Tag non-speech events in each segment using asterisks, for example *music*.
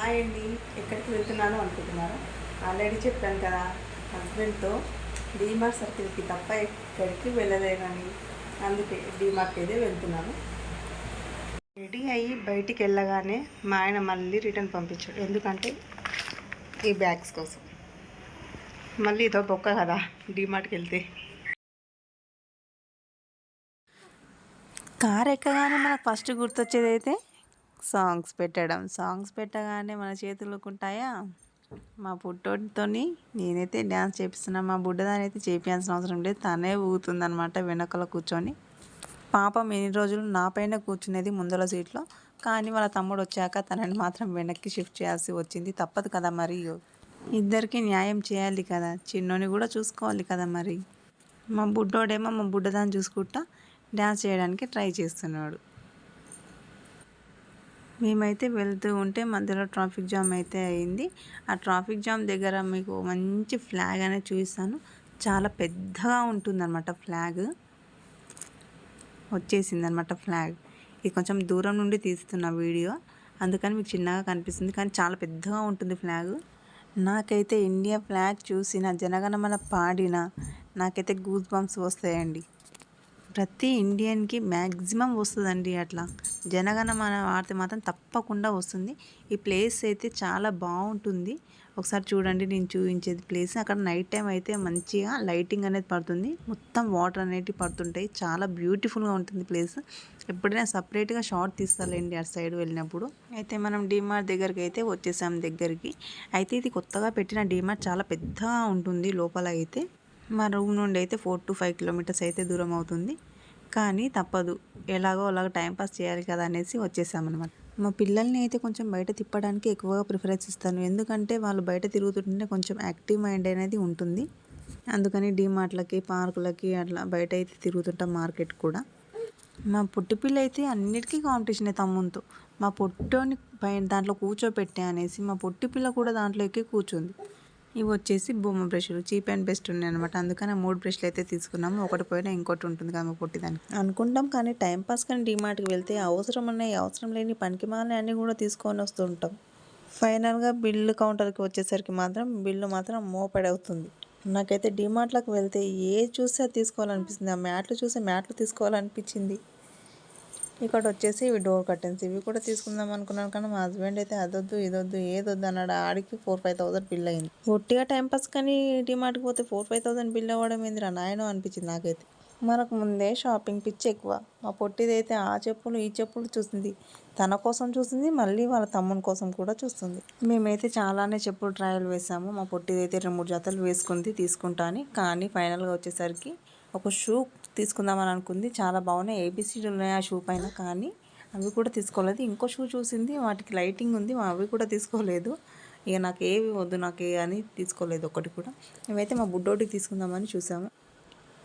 Hi అండి ఎక్కడికి వెళ్తున్నాను అనుకుంటున్నారు? ఆల్రెడీ చెప్పాను కదా హస్బెండ్తో డీమార్ట్ సర్కిల్కి తప్ప ఎక్కడికి వెళ్ళలేనని. అందుకే డీమార్ట్కి అయితే వెళ్తున్నాను. రెడీ అయ్యి బయటికి వెళ్ళగానే మా ఆయన మళ్ళీ రిటర్న్ పంపించాడు. ఎందుకంటే ఈ బ్యాగ్స్ కోసం. మళ్ళీ ఇదో బొక్క కదా డీమార్ట్కి వెళ్తే. కార్ ఎక్కగానే మనకు ఫస్ట్ గుర్తొచ్చేది అయితే సాంగ్స్ పెట్టడం. సాంగ్స్ పెట్టగానే మన చేతులకు ఉంటాయా మా పుట్టోడితో నేనైతే డ్యాన్స్ చేపిస్తున్నా. మా బుడ్డదాని అయితే చేపించాల్సిన అవసరం లేదు. తనే ఊగుతుందనమాట వెనకల కూర్చొని. పాపం ఎన్ని రోజులు నా పైన కూర్చునేది ముందర సీట్లో. కానీ వాళ్ళ తమ్ముడు వచ్చాక తనని మాత్రం వెనక్కి షిఫ్ట్ చేయాల్సి వచ్చింది. తప్పదు కదా మరి. ఇద్దరికి న్యాయం చేయాలి కదా. చిన్నోని కూడా చూసుకోవాలి కదా మరి. మా బుడ్డోడేమో మా బుడ్డదాన్ని చూసుకుంటా డ్యాన్స్ చేయడానికి ట్రై చేస్తున్నాడు. మేమైతే వెళ్తూ ఉంటే మధ్యలో ట్రాఫిక్ జామ్ అయితే అయింది. ఆ ట్రాఫిక్ జామ్ దగ్గర మీకు మంచి ఫ్లాగ్ అనేది చూపిస్తాను. చాలా పెద్దగా ఉంటుందన్నమాట ఫ్లాగ్. వచ్చేసింది అనమాట ఫ్లాగ్. ఇది కొంచెం దూరం నుండి తీస్తున్న వీడియో. అందుకని మీకు చిన్నగా కనిపిస్తుంది. కానీ చాలా పెద్దగా ఉంటుంది ఫ్లాగ్. నాకైతే ఇండియా ఫ్లాగ్ చూసిన జనగణమన పాడిన నాకైతే గూస్ బంప్స్ వస్తాయండి. ప్రతి ఇండియన్కి మ్యాక్సిమం వస్తుందండి అట్లా. జనగణమన వాడితే మాత్రం తప్పకుండా వస్తుంది. ఈ ప్లేస్ అయితే చాలా బాగుంటుంది. ఒకసారి చూడండి నేను చూపించేది ప్లేస్. అక్కడ నైట్ టైం అయితే మంచిగా లైటింగ్ అనేది పడుతుంది. మొత్తం వాటర్ అనేటివి పడుతుంటాయి. చాలా బ్యూటిఫుల్గా ఉంటుంది ప్లేస్. ఎప్పుడైనా సపరేట్గా షార్ట్ తీస్తారండి అటు సైడ్ వెళ్ళినప్పుడు. అయితే మనం డీమార్ట్ దగ్గరికి అయితే వచ్చేసాం దగ్గరికి. అయితే ఇది కొత్తగా పెట్టిన డీమార్ట్ చాలా పెద్దగా ఉంటుంది లోపల అయితే. మా రూమ్ నుండి అయితే ఫోర్ టు ఫైవ్ కిలోమీటర్స్ అయితే దూరం అవుతుంది. కానీ తప్పదు. ఎలాగో అలాగ టైంపాస్ చేయాలి కదా అనేసి వచ్చేసామన్నమాట. మా పిల్లల్ని అయితే కొంచెం బయట తిప్పడానికి ఎక్కువగా ప్రిఫరెన్స్ ఇస్తాను ఎందుకంటే వాళ్ళు బయట తిరుగుతుంటే కొంచెం యాక్టివ్ మైండ్ అనేది ఉంటుంది. అందుకని డీమార్ట్లకి పార్కులకి అట్లా బయట అయితే తిరుగుతుంటాం మార్కెట్ కూడా. మా పొట్టిపిల్ల అయితే అన్నిటికీ కాంపిటీషన్ తమ్ముంతో. మా పొట్టోని పైన దాంట్లో కూర్చోపెట్టే అనేసి మా పొట్టిపిల్ల కూడా దాంట్లో ఎక్కి కూర్చుంది. ఇవి వచ్చేసి బొమ్మ బ్రష్లు. చీప్ అండ్ బెస్ట్ ఉన్నాయి అనమాట అందుకని మూడు బ్రష్లు అయితే తీసుకున్నాము. ఒకటి పోయినా ఇంకోటి ఉంటుంది కదా పుట్టిదానికి అనుకుంటాం కానీ టైం పాస్ కానీ డిమార్ట్కి వెళ్తే అవసరం ఉన్నాయి అవసరం లేని పనికి మాలని అన్నీ కూడా తీసుకొని వస్తుంటాం ఫైనల్గా బిల్లు కౌంటర్కి వచ్చేసరికి మాత్రం బిల్లు మాత్రం మోపడవుతుంది. నాకైతే డిమార్ట్లకు వెళ్తే ఏ చూస్తే అది తీసుకోవాలనిపిస్తుంది. ఆ మ్యాట్లు చూస్తే మ్యాట్లు తీసుకోవాలనిపించింది. ఇక్కడ వచ్చేసి ఇవి డోర్ కర్టెన్స్ ఇవి కూడా తీసుకుందాం అనుకున్నాను కానీ మా హస్బెండ్ అయితే అదొద్దు ఇదొద్దు ఏదొద్దు అన్నాడు. ఆడికి ఫోర్ ఫైవ్ థౌసండ్ బిల్ అయింది. ఒట్టిగా టైంపాస్ కానీ డిమార్ట్కి పోతే ఫోర్ ఫైవ్ థౌసండ్ బిల్ అవ్వడం ఏందిరా? నాయనో అనిపించింది నాకైతే. మనకు ముందే షాపింగ్ పిచ్చి ఎక్కువ. మా పొట్టిదైతే ఆ చెప్పులు ఈ చెప్పులు చూసింది. తన కోసం చూసింది మళ్ళీ వాళ్ళ తమ్ముని కోసం కూడా చూస్తుంది. మేమైతే చాలానే చెప్పులు ట్రయల్ వేసాము మా పొట్టిదైతే రెండు మూడు జతలు వేసుకుంది తీసుకుంటాను కానీ ఫైనల్గా వచ్చేసరికి ఒక షూ తీసుకుందామని అనుకుంది. చాలా బాగున్నాయి. ఏబిసిడి ఉన్నాయి ఆ షూ పైన. కానీ అవి కూడా తీసుకోలేదు. ఇంకో షూ చూసింది. వాటికి లైటింగ్ ఉంది. అవి కూడా తీసుకోలేదు. ఇక నాకు ఏవి వద్దు నాకు ఏ అని తీసుకోలేదు. ఒకటి కూడా. మేమైతే మా బుడ్డోటికి తీసుకుందామని చూసాము.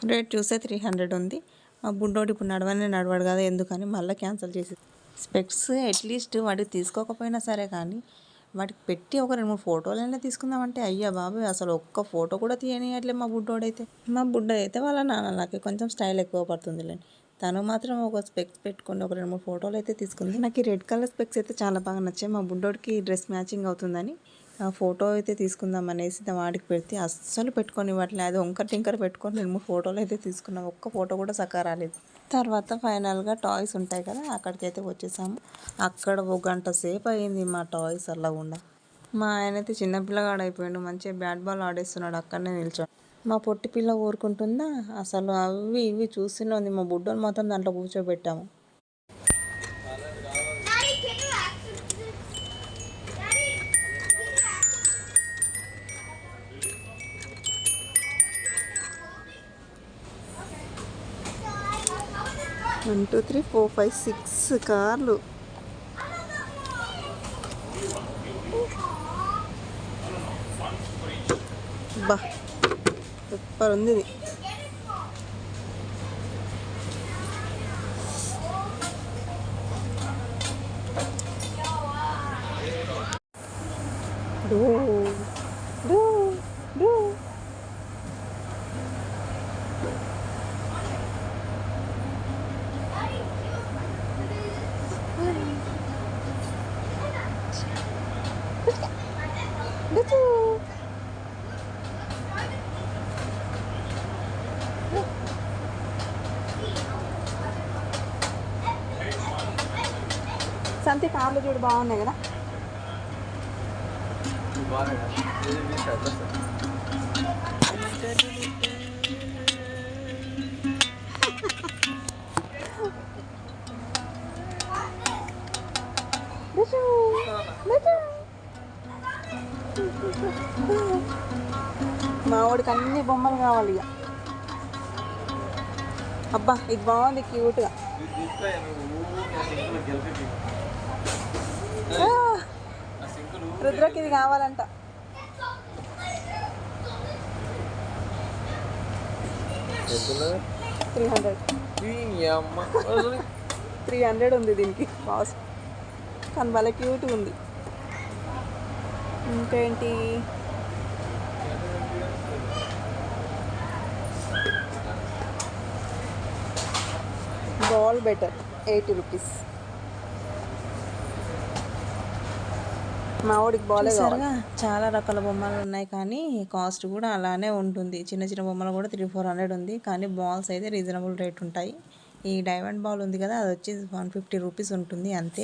రేట్ చూస్తే త్రీ హండ్రెడ్ ఉంది. మా బుడ్డోడు ఇప్పుడు నడవనే నడవడు కదా ఎందుకని మళ్ళీ క్యాన్సిల్ చేసి స్పెక్స్ అట్లీస్ట్ వాటికి తీసుకోకపోయినా సరే కానీ వాటికి పెట్టి ఒక రెండు మూడు ఫోటోలైనా తీసుకుందామంటే అయ్యా బాబు అసలు ఒక్క ఫోటో కూడా తీయనియట్లే మా బుడ్డోడైతే. మా బుడ్డ అయితే వాళ్ళ నాన్నలకి కొంచెం స్టైల్ ఎక్కువ పడుతుందిలేండి. తను మాత్రం ఒక స్పెక్స్ పెట్టుకొని ఒక రెండు మూడు ఫోటోలు అయితే తీసుకుంది. నాకు ఈ రెడ్ కలర్ స్పెక్స్ అయితే చాలా బాగా నచ్చాయి. మా బుడ్డోడికి డ్రెస్ మ్యాచింగ్ అవుతుందని ఫోటో అయితే తీసుకుందాం అనేసి వాడికి పెడితే అస్సలు పెట్టుకొని ఇవ్వట్లేదు ఒంకర్ టింకర్ పెట్టుకొని రెండు మూడు ఫోటోలు అయితే తీసుకున్నాం. ఒక్క ఫోటో కూడా సక్క రాలేదు. తర్వాత ఫైనల్గా టాయ్స్ ఉంటాయి కదా అక్కడికైతే వచ్చేసాము. అక్కడ ఒక గంట సేపు అయింది మా టాయ్స్ అలా మా ఆయన అయితే చిన్నపిల్లగాడు అయిపోయాడు మంచిగా బ్యాట్ బాల్ ఆడేస్తున్నాడు అక్కడనే నిల్చో మా పొట్టి పిల్ల ఊరుకుంటుందా? అసలు అవి ఇవి చూస్తూనే ఉంది మా బుడ్డోని మాత్రం దాంట్లో కూర్చోబెట్టాము. One two three four five six కార్లు. బా సూపర్ ఉంది సంతి కార్లు చూడు బాగున్నాయి కదా. మా వాడికి అన్ని బొమ్మలు కావాలి ఇక. అబ్బా ఇది బాగుంది క్యూట్గా రుద్రకి ఇది కావాలంట. Three hundred. *laughs* త్రీ హండ్రెడ్ ఉంది దీనికి కాస్ట్ కానీ భలే క్యూట్గా ఉంది. ఇంకేంటి? Ball better eighty rupees. మా వాడికి బాలే చాలా రకాల బొమ్మలు ఉన్నాయి కానీ కాస్ట్ కూడా అలానే ఉంటుంది. చిన్న చిన్న బొమ్మలు కూడా త్రీ ఫోర్ హండ్రెడ్ ఉంది. కానీ బాల్స్ అయితే రీజనబుల్ రేట్ ఉంటాయి. ఈ డైమండ్ బాల్ ఉంది కదా అది వచ్చేసి వన్ ఫిఫ్టీ రూపీస్ ఉంటుంది అంతే.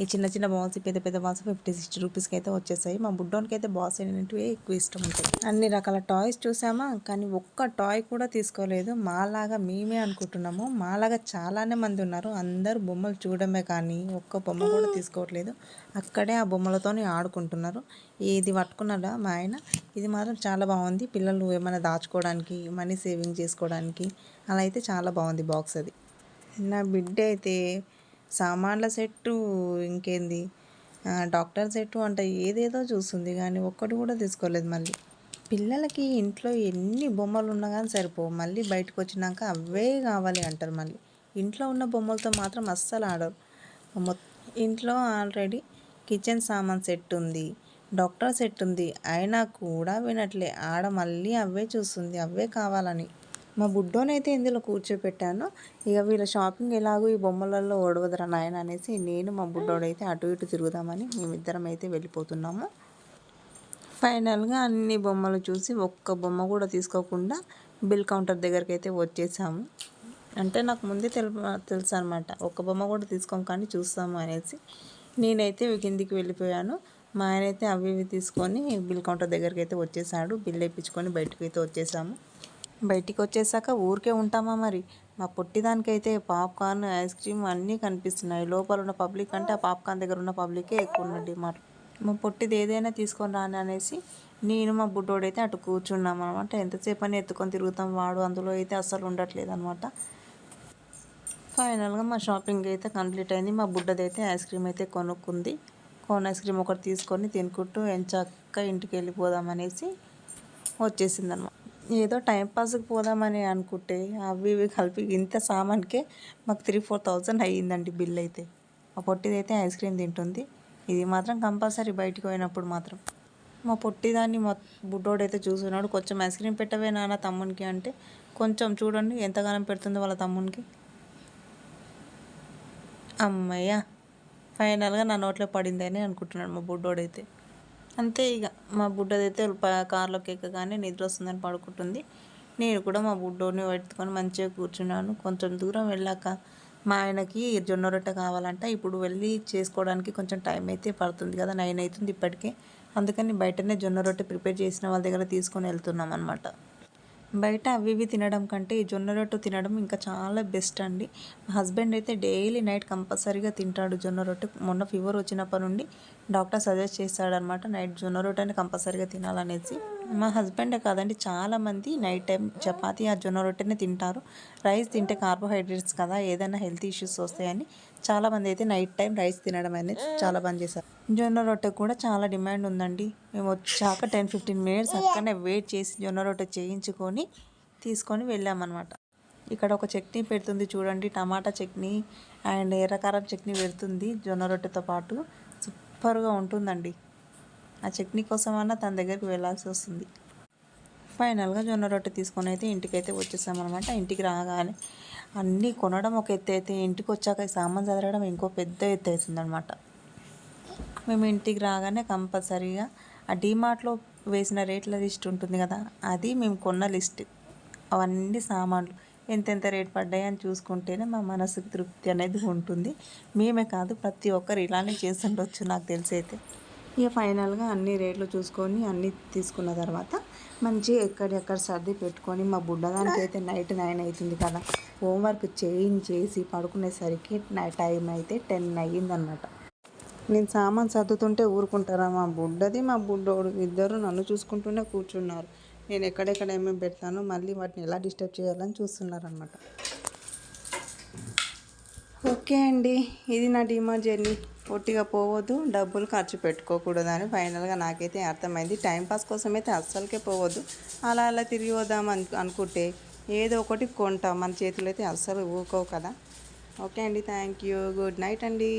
ఈ చిన్న చిన్న బాల్స్ పెద్ద పెద్ద బాల్స్ ఫిఫ్టీ సిక్స్టీ రూపీస్కి అయితే వచ్చేసాయి మా బుడ్డోనికి అయితే బాల్స్ అనేటివి ఎక్కువ ఇష్టం ఉంటాయి. అన్ని రకాల టాయ్స్ చూసామా? కానీ ఒక్క టాయ్ కూడా తీసుకోలేదు. మాలాగా మేమే అనుకుంటున్నాము. మాలాగా చాలానే మంది ఉన్నారు. అందరూ బొమ్మలు చూడడమే కానీ ఒక్క బొమ్మ కూడా తీసుకోవట్లేదు. అక్కడే ఆ బొమ్మలతోనే ఆడుకుంటున్నారు. ఇది పట్టుకున్నాడా మా ఆయన? ఇది మాత్రం చాలా బాగుంది. పిల్లలు ఏమైనా దాచుకోవడానికి మనీ సేవింగ్ చేసుకోవడానికి అలా అయితే చాలా బాగుంది బాక్స్ అది. నా బిడ్డ అయితే సామాన్ల సెట్టు ఇంకేంది? డాక్టర్ సెట్టు అంటే ఏదేదో చూస్తుంది కానీ ఒక్కటి కూడా తీసుకోలేదు మళ్ళీ. పిల్లలకి ఇంట్లో ఎన్ని బొమ్మలు ఉన్నా కానీ సరిపోవు. మళ్ళీ బయటకు వచ్చినాక అవే కావాలి అంటారు మళ్ళీ. ఇంట్లో ఉన్న బొమ్మలతో మాత్రం అస్సలు ఆడరు. ఇంట్లో ఆల్రెడీ కిచెన్ సామాన్ సెట్ ఉంది డాక్టర్ సెట్ ఉంది అయినా కూడా వినట్లే. ఆడ మళ్ళీ అవే చూస్తుంది అవే కావాలని. మా బుడ్డోనైతే ఇందులో కూర్చోపెట్టాను. ఇక వీళ్ళ షాపింగ్ ఎలాగో ఈ బొమ్మలలో ఓడవదరా నాయన అనేసి నేను మా బుడ్డోడైతే అటు ఇటు తిరుగుదామని మేమిద్దరం అయితే వెళ్ళిపోతున్నాము. ఫైనల్గా అన్ని బొమ్మలు చూసి ఒక్క బొమ్మ కూడా తీసుకోకుండా బిల్ కౌంటర్ దగ్గరికి అయితే వచ్చేసాము. అంటే నాకు ముందే తెలు తెలుసు అనమాట ఒక్క బొమ్మ కూడా తీసుకోం కానీ చూస్తాము అనేసి. నేనైతే కిందికి వెళ్ళిపోయాను. మా ఆయన అయితే అవి ఇవి తీసుకొని బిల్ కౌంటర్ దగ్గరికి అయితే వచ్చేసాడు. బిల్ వేయించుకొని బయటకు అయితే వచ్చేసాము. బయటికి వచ్చేసాక ఊరికే ఉంటామా మరి? మా పొట్టిదానికైతే పాప్కార్న్ ఐస్ క్రీమ్ అన్నీ కనిపిస్తున్నాయి. లోపల ఉన్న పబ్లిక్ అంటే ఆ పాప్కార్న్ దగ్గర ఉన్న పబ్లికే ఎక్కువ ఉన్నది మా మా పొట్టిది ఏదైనా తీసుకొని రాని అనేసి నేను మా బుడ్డోడైతే అటు కూర్చున్నాం అనమాట ఎంతసేపు అని ఎత్తుకొని తిరుగుతాం వాడు అందులో అయితే అస్సలు ఉండట్లేదు అనమాట ఫైనల్గా మా షాపింగ్ అయితే కంప్లీట్ అయింది. మా బుడ్డది అయితే ఐస్ క్రీమ్ అయితే కొనుక్కుంది. కోన్ ఐస్ క్రీమ్ ఒకటి తీసుకొని తినుకుంటూ ఎంచక్క ఇంటికి వెళ్ళిపోదాం అనేసి వచ్చేసింది అనమాట ఏదో టైంపాస్కి పోదామని అనుకుంటే అవి ఇవి కలిపి ఇంత సామాన్కే మాకు త్రీ ఫోర్ థౌజండ్ అయ్యిందండి బిల్ అయితే. మా పొట్టిదైతే ఐస్ క్రీమ్ తింటుంది. ఇది మాత్రం కంపల్సరీ బయటికి పోయినప్పుడు మాత్రం. మా పొట్టిదాన్ని మా బుడ్డోడైతే చూస్తున్నాడు కొంచెం ఐస్ క్రీమ్ పెట్టవే నాన్న తమ్మునికి అంటే కొంచెం చూడండి ఎంతగానం పెడుతుందో వాళ్ళ తమ్మునికి? అమ్మయ్య ఫైనల్గా నా నోట్లో పడిందని అనుకుంటున్నాడు మా బుడ్డోడైతే. అంతే ఇక మా బుడ్డదైతే కార్లోకి ఎక్కగానే నిద్ర వస్తుందని పడుకుంటుంది. నేను కూడా మా బుడ్డోని పెట్టుకొని మంచిగా కూర్చున్నాను. కొంచెం దూరం వెళ్ళాక మా ఆయనకి జొన్న రొట్టె కావాలంట. ఇప్పుడు వెళ్ళి చేసుకోవడానికి కొంచెం టైం అయితే పడుతుంది కదా నైన్ అవుతుంది ఇప్పటికే. అందుకని బయటనే జొన్న రొట్టె ప్రిపేర్ చేసిన వాళ్ళ దగ్గర తీసుకొని వెళ్తున్నాం అనమాట బయట అవి ఇవి తినడం కంటే ఈ జొన్న రొట్టె తినడం ఇంకా చాలా బెస్ట్ అండి. మా హస్బెండ్ అయితే డైలీ నైట్ కంపల్సరీగా తింటాడు జొన్న రొట్టె. మొన్న ఫీవర్ వచ్చినప్పటి నుండి డాక్టర్ సజెస్ట్ చేశాడనమాట నైట్ జొన్న రొట్టెని కంపల్సరీగా తినాలనేసి. మా హస్బెండే కాదండి చాలామంది నైట్ టైం చపాతీ ఆ జొన్న రొట్టెనే తింటారు. రైస్ తింటే కార్బోహైడ్రేట్స్ కదా ఏదైనా హెల్త్ ఇష్యూస్ వస్తాయని చాలామంది అయితే నైట్ టైం రైస్ తినడం అనేది చాలా బంద్ చేశారు. జొన్న రొట్టె కూడా చాలా డిమాండ్ ఉందండి. మేము వచ్చాక టెన్ ఫిఫ్టీన్ మినిట్స్ అక్కడనే వెయిట్ చేసి జొన్న రొట్టె చేయించుకొని తీసుకొని వెళ్ళామన్నమాట. ఇక్కడ ఒక చట్నీ పెడుతుంది చూడండి టమాటా చట్నీ అండ్ ఎర్రకారం చట్నీ పెడుతుంది జొన్న రొట్టెతో పాటు. సూపర్గా ఉంటుందండి. ఆ చట్నీ కోసమన్నా తన దగ్గరికి వెళ్ళాల్సి వస్తుంది. ఫైనల్గా జొన్న రొట్టె తీసుకొని అయితే ఇంటికైతే వచ్చేసామన్నమాట. ఇంటికి రాగానే అన్నీ కొనడం ఒక ఎత్తు అయితే ఇంటికి వచ్చాక సామాన్ చదవడం ఇంకో పెద్ద ఎత్తు అవుతుందన్నమాట మేము ఇంటికి రాగానే కంపల్సరీగా ఆ డీమార్ట్లో వేసిన రేట్ల లిస్ట్ ఉంటుంది కదా అది మేము కొన్న లిస్ట్. అవన్నీ సామాన్లు. ఎంతెంత రేట్ పడ్డాయి అని చూసుకుంటేనే మా మనసుకు తృప్తి అనేది ఉంటుంది. మేమే కాదు ప్రతి ఒక్కరు ఇలానే చేస్తుండొచ్చు నాకు తెలిసి అయితే ఇక ఫైనల్గా అన్ని రేట్లు చూసుకొని అన్నీ తీసుకున్న తర్వాత మంచిగా ఎక్కడెక్కడ సర్ది పెట్టుకొని మా బుడ్డదానికి అయితే నైట్ నైన్ అవుతుంది కదా హోంవర్క్ చేయించేసి పడుకునేసరికి టైం అయితే టెన్ అయ్యిందనమాట నేను సామాన్ సర్దుతుంటే ఊరుకుంటారా మా బుడ్డది మా బుడ్డోడు ఇద్దరు నన్ను చూసుకుంటూనే కూర్చున్నారు. నేను ఎక్కడెక్కడ ఏమేమి పెడతానో మళ్ళీ వాటిని ఎలా డిస్టర్బ్ చేయాలని చూస్తున్నారనమాట ఓకే అండి ఇది నా డిమాండ్ జర్నీ. పొట్టిగా పోవద్దు డబ్బులు ఖర్చు పెట్టుకోకూడదు అని ఫైనల్గా నాకైతే అర్థమైంది. టైంపాస్ కోసం అయితే అస్సలకే పోవద్దు. అలా అలా తిరిగి వద్దాం అను అనుకుంటే ఏదో ఒకటి కొంటాం. మన చేతులు అయితే అస్సలు ఊరుకోవు కదా. ఓకే అండి థ్యాంక్ యూ గుడ్ నైట్ అండి.